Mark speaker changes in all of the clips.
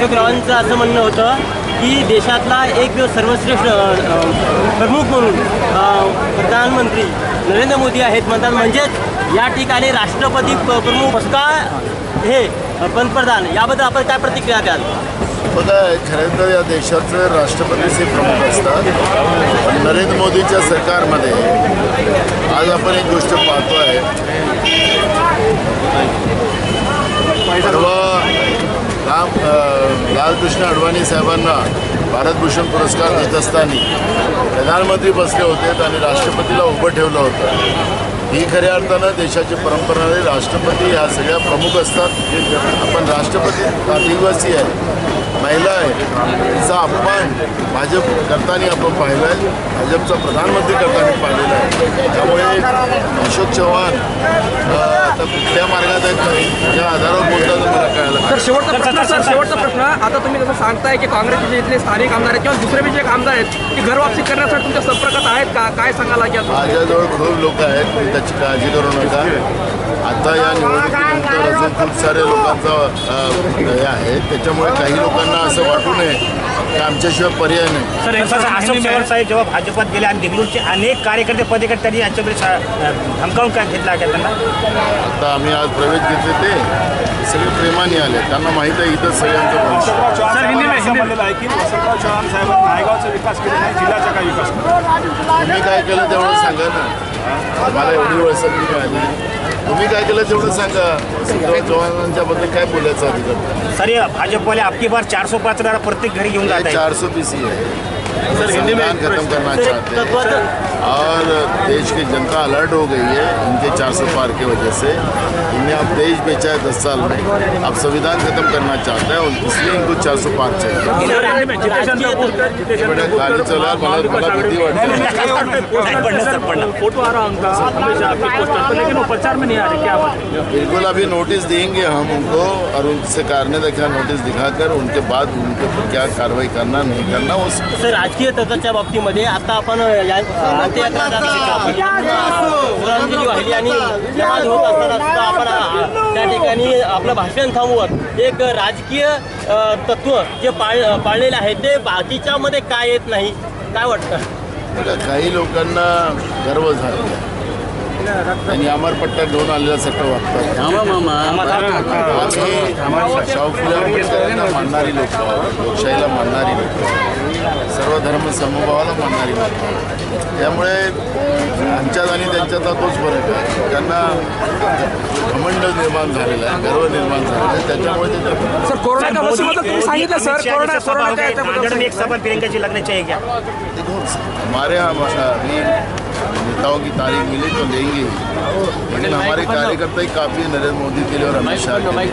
Speaker 1: अशोकरावांचं असं म्हणणं होतं की देशातला एक सर्वश्रेष्ठ प्रमुख म्हणून प्रधानमंत्री नरेंद्र मोदी आहेत म्हणतात. म्हणजेच या ठिकाणी राष्ट्रपती प्रमुख पुरस्कार हे पंतप्रधान याबद्दल आपण काय प्रतिक्रिया द्याल?
Speaker 2: बघा खरं तर या देशाचे राष्ट्रपतीचे प्रमुख असतात. नरेंद्र मोदीच्या सरकारमध्ये आज आपण एक गोष्ट पाहतो आहे राम लालकृष्ण अडवाणी साहेबांना भारतभूषण पुरस्कार देत असताना प्रधानमंत्री बसले होते आणि राष्ट्रपतीला उभं ठेवलं होतं. ही खऱ्या अर्थानं देशाची परंपरा राष्ट्रपती ह्या सगळ्या प्रमुख असतात. आपण राष्ट्रपती आदिवासी आहे. महिला आहे तिचा अपमान भाजप करताना आपण पाहिला आहे भाजपचा प्रधानमंत्री करताना पाहिलेला आहे. त्यामुळे अशोक चव्हाण आता कुठल्या मार्गात आहेत नाही त्या आधारावर बोलतात मला कळायला
Speaker 3: सर शेवटचा प्रश्न सर शेवटचा प्रश्न. आता तुम्ही जसं सांगताय की काँग्रेसचे जे इथले स्थानिक आमदार आहेत किंवा दुसरे बी जे आमदार आहेत की घर वापसी करण्यासाठी तुमच्या संपर्कात आहेत का? काय सांगायला की?
Speaker 2: माझ्याजवळ खूप लोक आहेत त्याची काळजी करू नका. आता या निवडणुकीनंतर अजून खूप साऱ्या लोकांचा हे आहे. त्याच्यामुळे काही लोकांना असं वाटू नये की आमच्याशिवाय पर्याय नाही.
Speaker 4: सर चव्हाण साहेब जेव्हा भाजपात गेले आणि देगलूरचे अनेक कार्यकर्ते पदेकर्ते त्यांनी यांच्याकडे शा- धमकावून काय घेतला का त्यांना?
Speaker 2: आता आम्ही आज प्रवेश घेतले ते सगळे प्रेमाने आले. त्यांना माहीत आहे इथं सगळ्यांचं आहे.
Speaker 5: असं की वसंतराव चव्हाण साहेबांनी नायगावचा विकास केला नाही जिल्ह्याचा काय विकास केला
Speaker 2: तुम्ही काय केलं तेवढं सांगा ना. मला एवढी वेळ संधी मिळाली. तुम्ही काय केलं तेवढं सांगा. चव्हाणांच्या बद्दल काय बोलायचं अधिकार
Speaker 4: सर ये भाजपवाले आपकी बार चार सौ पाच प्रत्येक घरी घेऊन जात आहे
Speaker 2: चार सौ पी सी है संविधान खत्म करना चाहते हैं और देश की जनता अलर्ट हो गई है इनके 400 पार की वजह से। इनने अब देश बेचा है दस साल में। अब संविधान खत्म करना चाहता है और इसलिए इनको 400 पार चाहिए। बड़ा गाड़ी चला मला मला भीती वाटते
Speaker 5: फोटो आ रहा उनका हमेशा आपके पोस्टर पर लेकिन वो प्रचार में नहीं आ रहे क्या बात
Speaker 2: बिल्कुल अभी नोटिस देंगे हम उनको और उनसे कारण देखा नोटिस दिखाकर उनके बाद उनके क्या कार्रवाई करना नहीं करना वो
Speaker 1: सर राजकीय तत्वाच्या बाबतीमध्ये आता आपण या अंत्ययात्रा श्रद्धांजली वाहिली आणि नमाज होत असताना सुद्धा आपण आ, त्या ठिकाणी आपलं भाषण थांबवत. एक राजकीय अ, तत्व जे पाळ पाळलेलं आहे ते बाकीच्यामध्ये काय येत नाही? काय वाटतं?
Speaker 2: बघा, काही लोकांना गर्व झाला त्यांनी अमरपट्टा घेऊन वागतात. आम्ही शाहू फुले आंबेडकरांना मानणारी लोक. लोकशाहीला मानणारी लोक. सर्व धर्म समभावाला मानणारी लोक. त्यामुळे आमच्यात आणि त्यांच्यात हा तोच फरक आहे. त्यांना घमंड निर्माण झालेला आहे गर्व निर्माण झालेला आहे. त्याच्यामुळे ते त्या-
Speaker 3: सर कोरोनाच्या लसीबद्दल तुम्ही सांगितलं सर कोरोना कोरोनाच्या
Speaker 4: नांदेड में
Speaker 3: याच्याबद्दल
Speaker 4: एक सभा प्रियंका जी लगना चाहिए क्या
Speaker 2: देखो हमारे यहाँ हमारा अभी नेताओं की तारीख मिली तो लेंगे ही। लेकिन हमारे कार्यकर्ता ही काफ़ी है नरेंद्र मोदी के लिए और अमित शाह के लिए।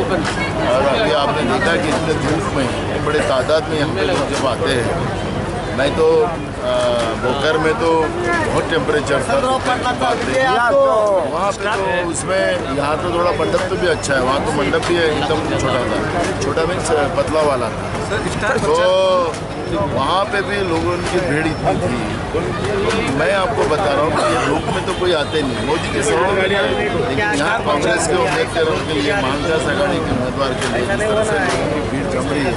Speaker 2: और अभी आपने देखा कि इतने धूप में बड़े तादाद में हम लोग जब आते हैं नहीं तो अ, बोकर में तो बहुत टेम्परेचर था। दोपहर की बात है वहाँ पे तो उसमें यहाँ तो थोड़ा मंडप तो भी अच्छा है वहाँ तो मंडप भी एकदम छोटा था। छोटा मीन्स पतला वाला था। तो वहाँ पे भी लोगों की भीड़ इतनी थी। मैं आपको बता रहा हूँ कि ये धूप में तो कोई आते नहीं। मोदी के हैं। लेकिन यहाँ कांग्रेस के उम्मीदवारों के लिए महाविकास आघाड़ी के उम्मीदवार के लिए जिस तरह से लोगों की भीड़ जम रही है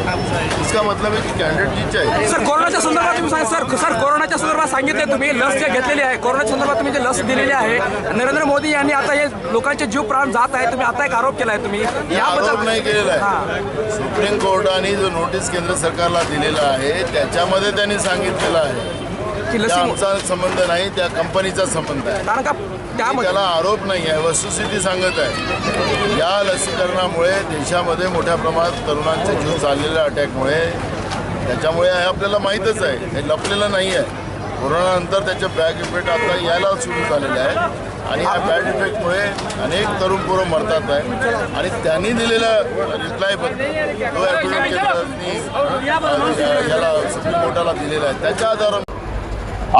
Speaker 2: इसका मतलब है कि कैंडिडेट जीत जाए
Speaker 3: सर कोरोनाच्या संदर्भात तुम्ही सर सर कोरोनाच्या संदर्भात सांगितले तुम्ही लस जे घेतलेली आहे कोरोनाच्या संदर्भात तुम्ही जे लस दिलेली आहे नरेंद्र मोदी यांनी आता हे लोकांचे जीव प्राण जात आहे तुम्ही आता एक आरोप केलाय तुम्ही.
Speaker 2: हे आरोप नाही केलेला आहे. सुप्रीम कोर्टाने जो नोटीस केंद्र सरकारला दिलेला आहे त्याच्यामध्ये त्यांनी सांगितलेलं आहे.
Speaker 3: की लसी
Speaker 2: आमचा संबंध नाही त्या कंपनीचा संबंध आहे.
Speaker 3: कारण का त्यामध्ये
Speaker 2: त्याला आरोप नाही आहे वस्तुस्थिती सांगत आहे. या लसीकरणामुळे देशामध्ये मोठ्या प्रमाणात तरुणांचे जीव चाललेल्या अटॅकमुळे त्याच्यामुळे हे आपल्याला माहीतच आहे. हे लपलेलं नाही आहे. कोरोनानंतर त्याचे बॅक इफेक्ट आता यायला सुरू झालेले आहे. आणि या बॅड इफेक्टमुळे अनेक तरुण पोरं मरतात आहे आणि त्यांनी दिलेला रिप्लाय तो ॲडव्होकेट केंद्राने याला सुप्रीम कोर्टाला दिलेला आहे. त्याच्या आधारावर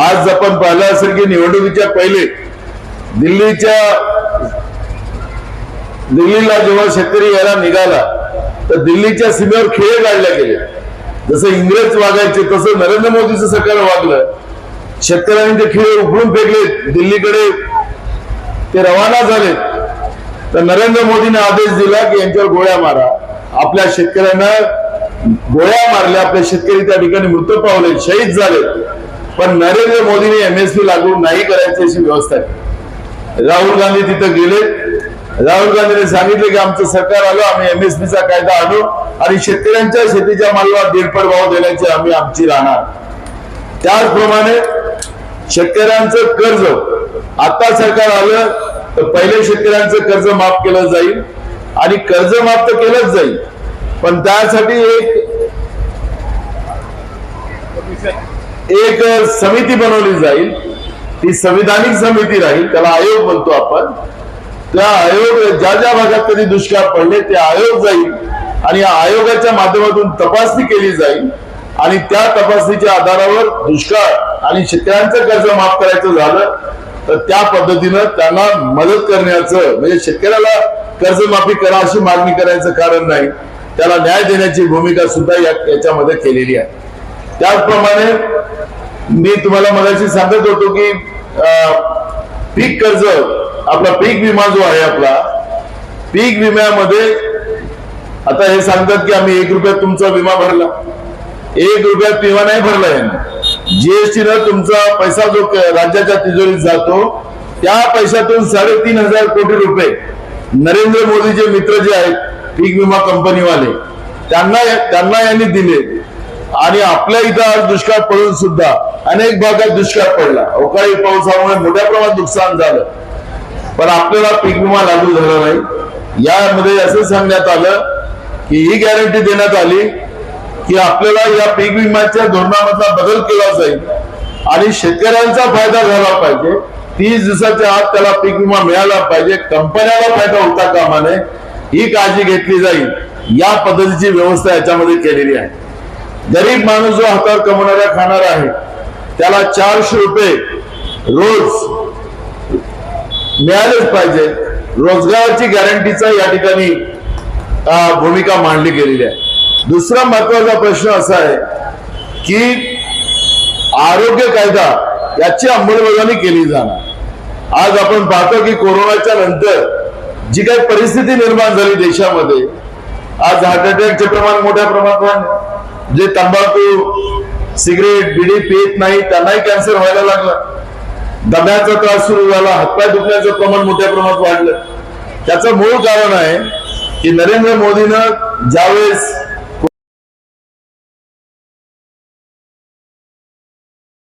Speaker 6: आज आपण पाहिलं असेल की निवडणुकीच्या पहिले दिल्लीच्या दिल्लीला जेव्हा शेतकरी यायला निघाला तर दिल्लीच्या सीमेवर खेळ काढले गेले. जसं इंग्रज वागायचे तसं नरेंद्र मोदीचं सरकार वागलं. शेतकऱ्यांनी ते खिळे उकळून फेकले. दिल्लीकडे ते रवाना झाले. तर नरेंद्र मोदीने आदेश दिला की यांच्यावर गोळ्या मारा. आपल्या शेतकऱ्यांना गोळ्या मारल्या. आपले शेतकरी त्या ठिकाणी मृत पावले. शहीद झाले. पण नरेंद्र मोदींनी एमएसपी लागू नाही करायची अशी व्यवस्था केली राहुल गांधी तिथं गेले. राहुल गांधीने सांगितले की आमचं सरकार आलं आम्ही एमएसपीचा कायदा आणू आणि शेतकऱ्यांच्या शेतीच्या मालाला दीडपट भाव देण्याची आम्ही आमची राहणार. त्याचप्रमाणे शेतकऱ्यांचं कर्ज आता सरकार आलं तर पहिले शेतकऱ्यांचं कर्ज माफ केलं जाईल आणि कर्ज माफ तर केलंच जाईल. पण त्यासाठी एक एक समिती बनवली जाईल. ती संविधानिक समिती राहील त्याला आयोग म्हणतो आपण. त्या आयोग ज्या ज्या भागात कधी दुष्काळ पडले ते आयोग जाईल. आणि या आयोगाच्या माध्यमातून तपासणी केली जाईल. आणि त्या तपासणीच्या आधारावर दुष्काळ आणि शेतकऱ्यांचं कर्ज माफ करायचं झालं तर त्या पद्धतीनं त्यांना मदत करण्याचं म्हणजे शेतकऱ्याला कर्जमाफी करा अशी मागणी करायचं कारण नाही. त्याला न्याय देण्याची भूमिका सुद्धा या याच्यामध्ये केलेली आहे. त्याचप्रमाणे मी तुम्हाला मगाशी सांगत होतो की अं, पीक कर्ज आपला पीक विमा जो आहे आपला पीक विम्यामध्ये आता हे सांगतात की आम्ही एक रुपयात तुमचा विमा भरला. एक रुपयात विमा नाही भरला यांनी. जीएसटी न तुमचा पैसा जो राज्याच्या तिजोरीत जातो त्या पैशातून साडेतीन हजार कोटी रुपये नरेंद्र मोदीचे मित्र जे आहेत पीक विमा कंपनीवाले त्यांना त्यांना यांनी दिले. आणि आपल्या इथं आज दुष्काळ पडून सुद्धा अनेक भागात दुष्काळ पडला. अवकाळी पावसामुळे मोठ्या प्रमाणात नुकसान झालं. पण आपल्याला पीक विमा लागू झाला नाही. यामध्ये असं सांगण्यात आलं की ही गॅरंटी देण्यात आली की आपल्याला या पीक विम्याच्या धोरणामधला बदल केला जाईल आणि शेतकऱ्यांचा फायदा झाला पाहिजे. तीस दिवसाच्या आत त्याला पीक विमा मिळाला पाहिजे. कंपन्याला फायदा होता कामा नये ही काळजी घेतली जाईल. या पद्धतीची व्यवस्था याच्यामध्ये केलेली आहे. गरीब माणूस जो हातावर कमवणारा खाणार आहे त्याला चारशे रुपये रोज मिळालेच पाहिजे. रोजगाराची गॅरंटीचा या ठिकाणी भूमिका मांडली गेलेली आहे. दुसरा महत्त्वाचा प्रश्न असा आहे की आरोग्य कायदा याची अंमलबजावणी केली जाणार. आज आपण पाहतो की कोरोनाच्या नंतर जी काही परिस्थिती निर्माण झाली देशामध्ये आज हार्ट अटॅकचे प्रमाण मोठ्या प्रमाणात जे तंबाखू सिगरेट बिडी पित नाही त्यांनाही कॅन्सर व्हायला लागला. दम्याचा त्रास सुरू झाला हातपाय दुखण्याचं प्रमाण मोठ्या प्रमाणात वाढलं. त्याचं मूळ कारण आहे की नरेंद्र मोदीनं ज्यावेळेस